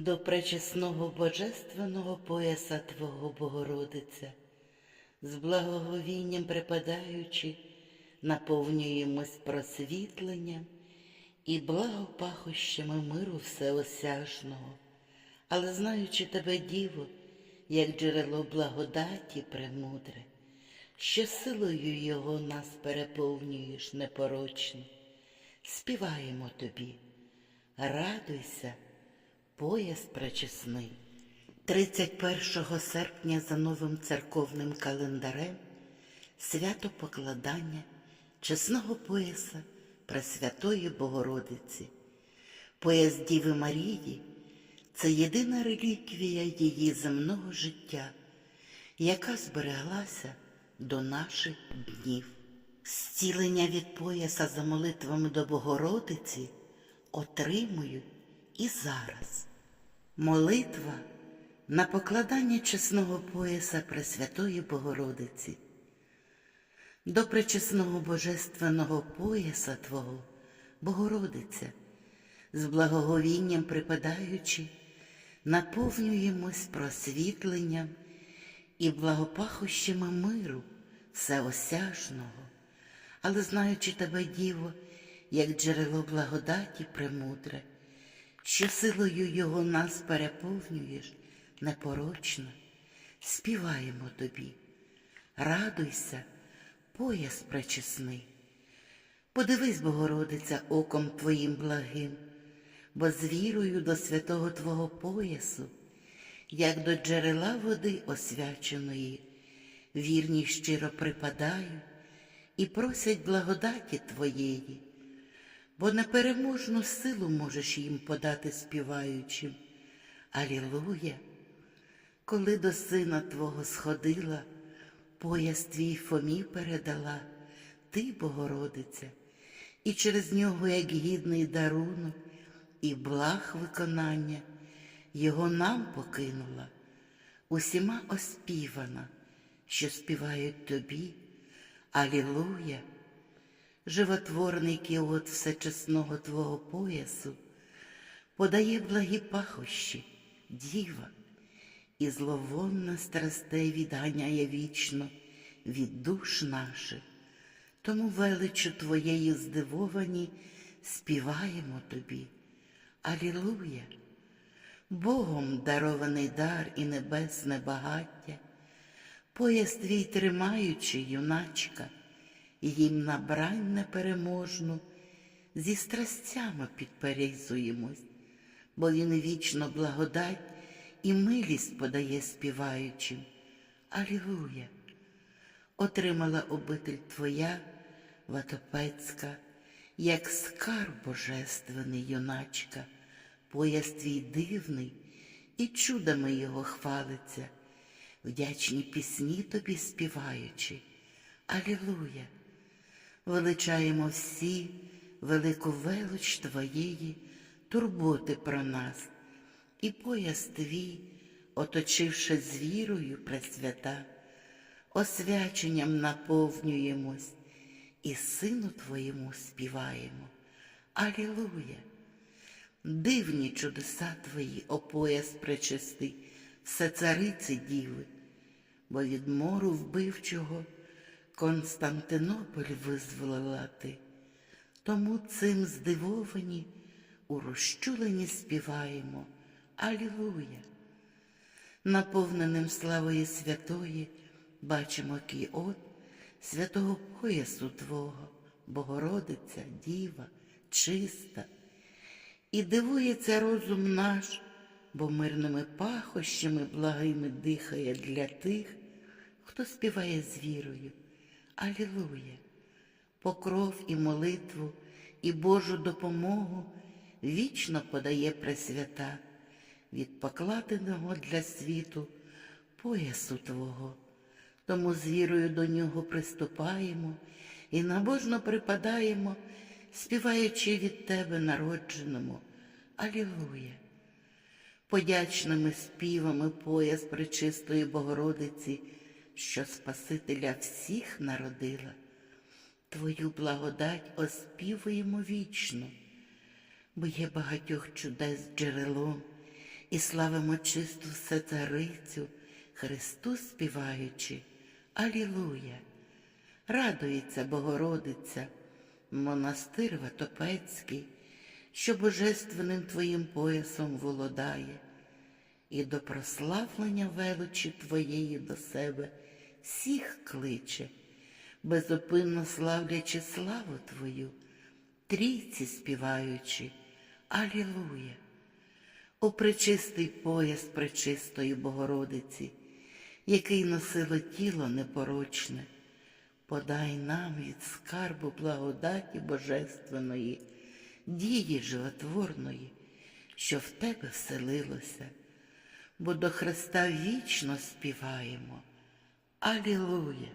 до пречесного божественного пояса Твого Богородиця, з благоговінням припадаючи, наповнюємось просвітленням і благопахощами миру всеосяжного, але знаючи тебе, Діво, як джерело благодаті премудре, що силою його нас переповнюєш непорочно, співаємо тобі, радуйся, пояс пречесний. 31 серпня за новим церковним календарем свято покладання чесного пояса Пресвятої Богородиці. Пояс Діви Марії це єдина реліквія її земного життя, яка збереглася до наших днів. Зцілення від пояса за молитвами до Богородиці отримують і зараз. Молитва на покладання чесного пояса Пресвятої Богородиці. До пречесного божественного пояса Твого, Богородиця, з благоговінням припадаючи, наповнюємось просвітленням і благопахощами миру всеосяжного, але знаючи тебе, Діво, як джерело благодаті премудре, що силою його нас переповнюєш непорочно, співаємо тобі, радуйся, пояс пречесний. Подивись, Богородиця, оком твоїм благим, бо з вірою до святого Твого поясу, як до джерела води освяченої, вірні щиро припадаю і просять благодаті Твоєї, бо непереможну силу можеш їм подати співаючим. Алілуя! Коли до сина Твого сходила, пояс твій Фомі передала, ти, Богородиця, і через нього, як гідний дарунок, і благ виконання, його нам покинула, усіма оспівана, що співають тобі, Алілуя, животворний кіот всечесного Твого поясу, подає благі пахощі, діва, і зловонна страстей відганяє вічно від душ наших. Тому величу Твоєї здивовані співаємо Тобі. Алілуя! Богом дарований дар і небесне багаття, пояс твій тримаючи, юначка, їм на брань непереможну, зі страстями підперезуємось, бо він вічно благодать і милість подає співаючим. Алілуя! Отримала обитель Твоя, Ватопецька, як скарб божественний юначка, пояс твій дивний, і чудами його хвалиться, вдячні пісні тобі співаючи. Алілуя! Величаємо всі велику велич Твоєї, турботи про нас, і пояс твій, оточивши з вірою пресвята, освяченням наповнюємось і Сину Твоєму співаємо. Алілуя! Дивні чудеса Твої, о пояс пречистий, все цариці діви, бо від мору вбивчого Константинополь визволила ти. Тому цим здивовані у розчуленні співаємо. Алілуя! Наповненим славою святої бачимо кіот святого поясу Твого, Богородиця, Діва, чиста, і дивується розум наш, бо мирними пахощами благими дихає для тих, хто співає з вірою. Алілуя! Покров і молитву, і Божу допомогу вічно подає Пресвята від покладеного для світу поясу Твого. Тому з вірою до нього приступаємо і набожно припадаємо, співаючи від Тебе народженому. Алілуя! Подячними співами пояс пречистої Богородиці, що Спасителя всіх народила. Твою благодать оспівуємо вічно, бо є багатьох чудес джерелом, і славимо чисту Царицю, Христу співаючи. Алілуя! Радується Богородиця, монастир Ватопецький, що божественним твоїм поясом володає, і до прославлення величі твоєї до себе всіх кличе, безупинно славлячи славу Твою, трійці співаючи, Алілуя! О пречистий пояс пречистої Богородиці, який носило тіло непорочне, подай нам від скарбу благодаті Божественної, дії животворної, що в тебе вселилося, бо до Христа вічно співаємо. Алілуя!